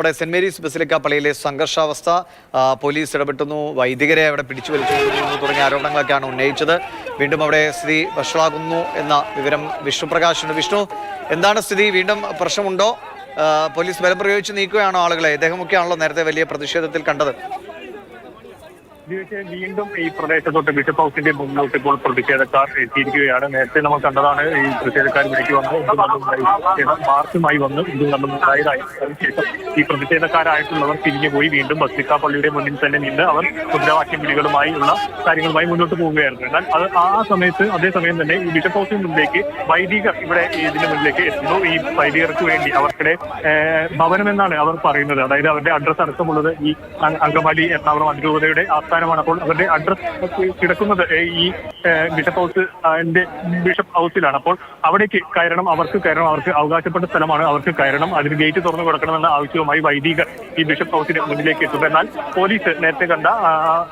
ഇവിടെ saint Mary's basilica പള്ളിയിലെ സംഘർഷാവസ്ഥ പോലീസ് ഇടപെട്ടുന്നു വൈദികരെ അവിടെ പിടിച്ചു വലിച്ചു തുടങ്ങിയ ആരോപണങ്ങളൊക്കെയാണ് ഉന്നയിച്ചത്. വീണ്ടും അവിടെ സ്ഥിതി വഷളാകുന്നു എന്ന വിവരം വിഷ്ണുപ്രകാശുണ്ട് വിഷ്ണു എന്താണ് സ്ഥിതി? വീണ്ടും പ്രശ്നമുണ്ടോ? പോലീസ് ബലം പ്രയോഗിച്ച് നീക്കുകയാണോ ആളുകളെ? ഇദ്ദേഹമൊക്കെയാണല്ലോ നേരത്തെ വലിയ പ്രതിഷേധത്തിൽ കണ്ടത്. വീണ്ടും ഈ പ്രദേശത്തോട്ട് ബിഷപ്പ് ഹൗസിന്റെ മുന്നോട്ട് ഇപ്പോൾ പ്രതിഷേധക്കാർ എത്തിയിരിക്കുകയാണ്. നേരത്തെ നമ്മൾ കണ്ടതാണ് ഈ പ്രതിഷേധക്കാർ വിളിക്ക് വന്ന്. മാർച്ചുമായി വന്ന്. ഇതും കണ്ടുണ്ടായതായി? അതിനുശേഷം ഈ പ്രതിഷേധക്കാരായിട്ടുള്ളവർ തിരിഞ്ഞുപോയി വീണ്ടും ബസ്ലിക്ക പള്ളിയുടെ മുന്നിൽ തന്നെ നിന്ന് അവർ മുദ്രാവാക്യം വിളികളുമായി ഉള്ള കാര്യങ്ങളുമായി മുന്നോട്ട് പോവുകയായിരുന്നു. എന്നാൽ അത് ആ സമയത്ത് അതേസമയം തന്നെ ഈ ബിഷപ്പ് ഹൗസിന് മുന്നിലേക്ക് വൈദികർ ഇവിടെ ഇതിന് മുന്നിലേക്ക് എത്തുന്നു. ഈ വൈദികർക്ക് വേണ്ടി അവർക്കിടെ ഭവനം എന്നാണ് അവർ പറയുന്നത്. അതായത് അവരുടെ അഡ്രസ് അടക്കമുള്ളത് ഈ അങ്കമാലി എറണാകുളം അതിരൂപതയുടെ ആസ്ഥാനമാണ് അപ്പോൾ അവരുടെ അഡ്രസ് കിടക്കുന്നത് ഈ ബിഷപ്പ് ഹൗസ് ബിഷപ്പ് ഹൗസിലാണ്. അപ്പോൾ അവിടേക്ക് കയറണം അവർക്ക് കയറണം അവർക്ക് അവകാശപ്പെട്ട സ്ഥലമാണ് അവർക്ക് കയറണം അതിന് ഗേറ്റ് തുറന്നു കൊടുക്കണമെന്ന ആവശ്യവുമായി വൈദികർ ഈ ബിഷപ്പ് ഹൗസിന് മുന്നിലേക്ക് എത്തും. എന്നാൽ പോലീസ് നേരത്തെ കണ്ട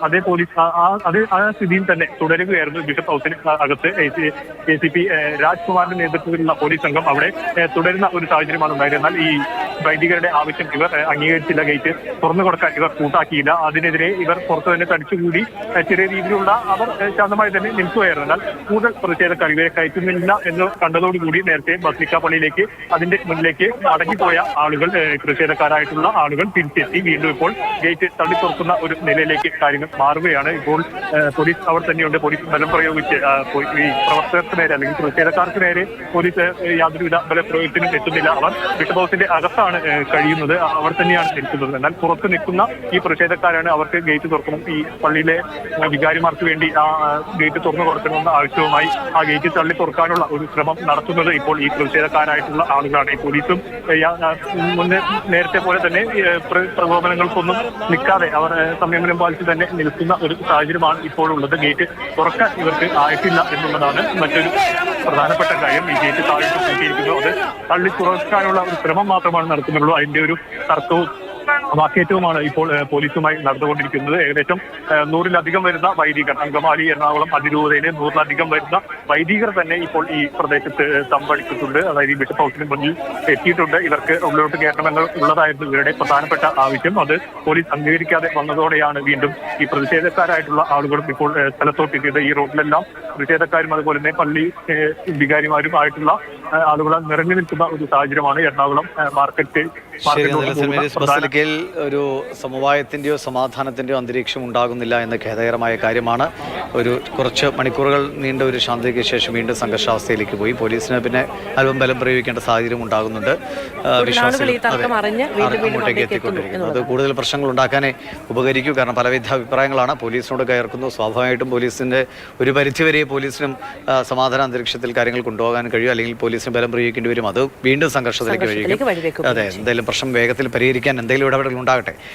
അതേ പോലീസ് അതേ ആ സ്ഥിതിയിൽ തന്നെ തുടരുകയായിരുന്നു ബിഷപ്പ് ഹൗസിന് അകത്ത് എ സി പി രാജ്കുമാറിന്റെ നേതൃത്വത്തിലുള്ള പോലീസ് സംഘം അവിടെ തുടരുന്ന ഒരു സാഹചര്യമാണ് ഉണ്ടായത്. എന്നാൽ ഈ വൈദികരുടെ ആവശ്യം ഇവർ അംഗീകരിച്ചില്ല ഗേറ്റ് തുറന്നു കൊടുക്കാൻ ഇവർ കൂട്ടാക്കിയില്ല. അതിനെതിരെ ഇവർ പുറത്തു തന്നെ തടിച്ചുകൂടി കൂടി ചെറിയ രീതിയിലുള്ള അവർ ശാന്തമായി തന്നെ നിൽക്കുകയായിരുന്നു എന്നാൽ കൂടുതൽ പ്രതിഷേധക്കാർ ഇവരെ കയറ്റുന്നില്ല എന്ന് കണ്ടതോടുകൂടി നേരത്തെ ബസ്ലിക്ക പള്ളിയിലേക്ക് അതിന്റെ മുന്നിലേക്ക് മടങ്ങിപ്പോയ ആളുകൾ പ്രതിഷേധക്കാരായിട്ടുള്ള ആളുകൾ തിരിച്ചെത്തി. വീണ്ടും ഇപ്പോൾ ഗേറ്റ് തള്ളി തുറക്കുന്ന ഒരു നിലയിലേക്ക് കാര്യങ്ങൾ മാറുകയാണ്. ഇപ്പോൾ പോലീസ് അവർ തന്നെയുണ്ട്. പോലീസ് ബലം പ്രയോഗിച്ച് ഈ പ്രവർത്തകർക്ക് നേരെ അല്ലെങ്കിൽ പ്രതിഷേധക്കാർക്ക് നേരെ പോലീസ് യാതൊരുവിധ ബലപ്രയോഗത്തിനും എത്തുന്നില്ല. അവർ ബിഷപ്പ് അകത്താണ് കഴിയുന്നത്. അവർ തന്നെയാണ് നിൽക്കുന്നത്. എന്നാൽ പുറത്ത് നിൽക്കുന്ന ഈ പ്രതിഷേധക്കാരാണ് അവർക്ക് ഗേറ്റ് തുറക്കണം ഈ പള്ളിയിലെ ആ, വികാരിമാർക്ക് വേണ്ടി ആ ഗേറ്റ് തുറന്നു കൊടുക്കണമെന്ന ആവശ്യവുമായി ആ ഗേറ്റ് തള്ളി തുറക്കാനുള്ള ഒരു ശ്രമം നടത്തുന്നത് ഇപ്പോൾ ഈ പ്രതിഷേധക്കാരായിട്ടുള്ള ആളുകളാണ്. ഈ പോലീസും മുന്നേ നേരത്തെ പോലെ തന്നെ പ്രകോപനങ്ങൾക്കൊന്നും നിൽക്കാതെ അവർ സംയമനം പാലിച്ച് തന്നെ നിൽക്കുന്ന ഒരു സാഹചര്യമാണ് ഇപ്പോഴുള്ളത്. ഗേറ്റ് തുറക്കാൻ ഇവർക്ക് ആയിട്ടില്ല എന്നുള്ളതാണ് മറ്റൊരു പ്രധാനപ്പെട്ട കാര്യം. ഈ ഗേറ്റ് താഴിട്ട് അത് തള്ളി തുറക്കാനുള്ള ഒരു ശ്രമം മാത്രമാണ് നടത്തുന്നുള്ളൂ അതിന്റെ ഒരു തർക്കവും വാക്കേറ്റവുമാണ് ഇപ്പോൾ പോലീസുമായി നടന്നുകൊണ്ടിരിക്കുന്നത്. ഏകദേശം നൂറിലധികം വരുന്ന വൈദികർ അങ്കമാലി എറണാകുളം അതിരൂപതയിലെ നൂറിലധികം വരുന്ന വൈദികർ തന്നെ ഇപ്പോൾ ഈ പ്രദേശത്ത് തമ്പടിച്ചിട്ടുണ്ട് അതായത് ഈ ബിഷപ്പ് ഹൗസിന് മുന്നിൽ എത്തിയിട്ടുണ്ട്. ഇവർക്ക് ഉള്ളിലോട്ട് കയറണമെന്ന് ഉള്ളതായിരുന്നു ഇവരുടെ പ്രധാനപ്പെട്ട ആവശ്യം. അത് പോലീസ് അംഗീകരിക്കാതെ വന്നതോടെയാണ് വീണ്ടും ഈ പ്രതിഷേധക്കാരായിട്ടുള്ള ആളുകളും ഇപ്പോൾ സ്ഥലത്തോട്ടെത്തിയത് സ്ഥലത്തോട്ട് എത്തിയത്. ഈ റോഡിലെല്ലാം പ്രതിഷേധക്കാരും അതുപോലെ തന്നെ പള്ളി വികാരിമാരും ആയിട്ടുള്ള ആളുകൾ നിറഞ്ഞു നിൽക്കുന്ന ഒരു സാഹചര്യമാണ് എറണാകുളം മാർക്കറ്റ് ഒരു സമവായത്തിന്റെയോ സമാധാനത്തിന്റെയോ അന്തരീക്ഷം ഉണ്ടാകുന്നില്ല എന്ന ഖേദകരമായ കാര്യമാണ്. ഒരു കുറച്ച് മണിക്കൂറുകൾ നീണ്ട ഒരു ശാന്തിക്ക് ശേഷം വീണ്ടും സംഘർഷാവസ്ഥയിലേക്ക് പോയി. പോലീസിന് പിന്നെ അല്പം ബലം പ്രയോഗിക്കേണ്ട സാഹചര്യം ഉണ്ടാകുന്നുണ്ട്. അങ്ങോട്ടേക്ക് എത്തിക്കൊണ്ടിരിക്കുന്നു. അത് കൂടുതൽ പ്രശ്നങ്ങൾ ഉണ്ടാക്കാനേ ഉപകരിക്കൂ. കാരണം പലവിധ അഭിപ്രായങ്ങളാണ് പോലീസിനോട് കയർക്കുന്നു. സ്വാഭാവികമായിട്ടും പോലീസിന്റെ ഒരു പരിധിവരെ പോലീസിനും സമാധാന അന്തരീക്ഷത്തിൽ കാര്യങ്ങൾ കൊണ്ടുപോകാൻ കഴിയും. അല്ലെങ്കിൽ പോലീസിന് ബലം പ്രയോഗിക്കേണ്ടി വരും. അത് വീണ്ടും സംഘർഷത്തിലേക്ക് സംഘർഷത്തിലേക്ക് വഴിക്കും അതെ എന്തെങ്കിലും പ്രശ്നം വേഗത്തിൽ പരിഹരിക്കാൻ എന്തെങ്കിലും ഇടപെടൽ ഉണ്ടാകട്ടെ